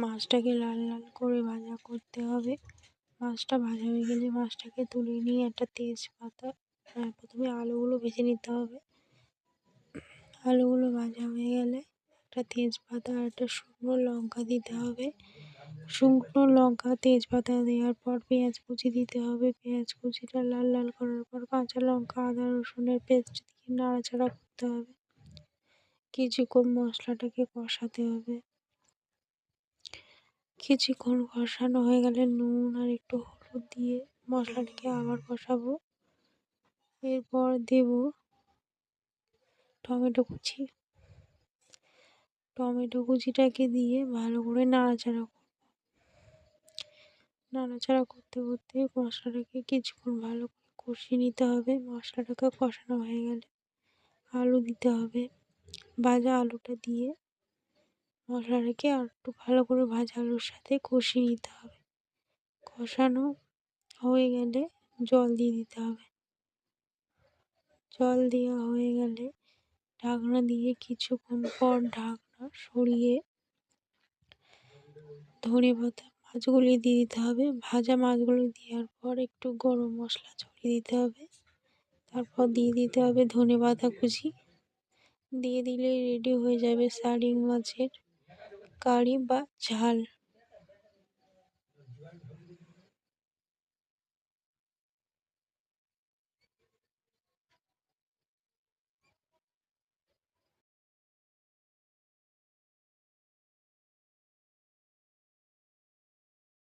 মাছটাকে লাল লাল করে ভাজা করতে হবে। মাছটা ভাজা হয়ে গেলে মাছটাকে তুলে নিয়ে একটা তেজপাতা প্রথমে আলুগুলো ভেজে নিতে হবে। আলুগুলো ভাজা হয়ে গেলে একটা তেজপাতা আর একটা শুকনো লঙ্কা দিতে হবে। শুকনো লঙ্কা, তেজপাতা দেওয়ার পর পেঁয়াজ কুচি দিতে হবে। পেঁয়াজ কুচিটা লাল লাল করার পর কাঁচা লঙ্কা, আদা, রসুনের পেস্ট দিয়ে নাড়াচাড়া করতে হবে। কিছুক্ষণ মশলাটাকে কষাতে হবে। কিছুক্ষণ কষানো হয়ে গেলে নুন আর একটু হলুদ দিয়ে মশলাটাকে আবার কষাবো। এরপর দেব টমেটো কুচি। টমেটো কুচিটাকে দিয়ে ভালো করে নাড়াচাড়া করব। নাড়াচাড়া করতে করতে মশলাটাকে কিছুক্ষণ ভালো করে কষিয়ে নিতে হবে। মশলাটাকে কষানো হয়ে গেলে আলু দিতে হবে। ভাজা আলুটা দিয়ে মশলাটাকে আর একটু ভালো করে ভাজা আলুর সাথে কষিয়ে নিতে হবে। কষানো হয়ে গেলে জল দিয়ে দিতে হবে। জল দেওয়া হয়ে গেলে ঢাকনা দিয়ে কিছুক্ষণ পর ঢাকনা সরিয়ে ধনে পাতা মাছগুলি দিয়ে দিতে হবে। ভাজা মাছগুলি দেওয়ার পর একটু গরম মশলা ছড়িয়ে দিতে হবে। তারপর দিয়ে দিতে হবে ধনে পাতা কুচি। দিয়ে দিলেই রেডি হয়ে যাবে শাড়ি মাছের কারি বা ঝাল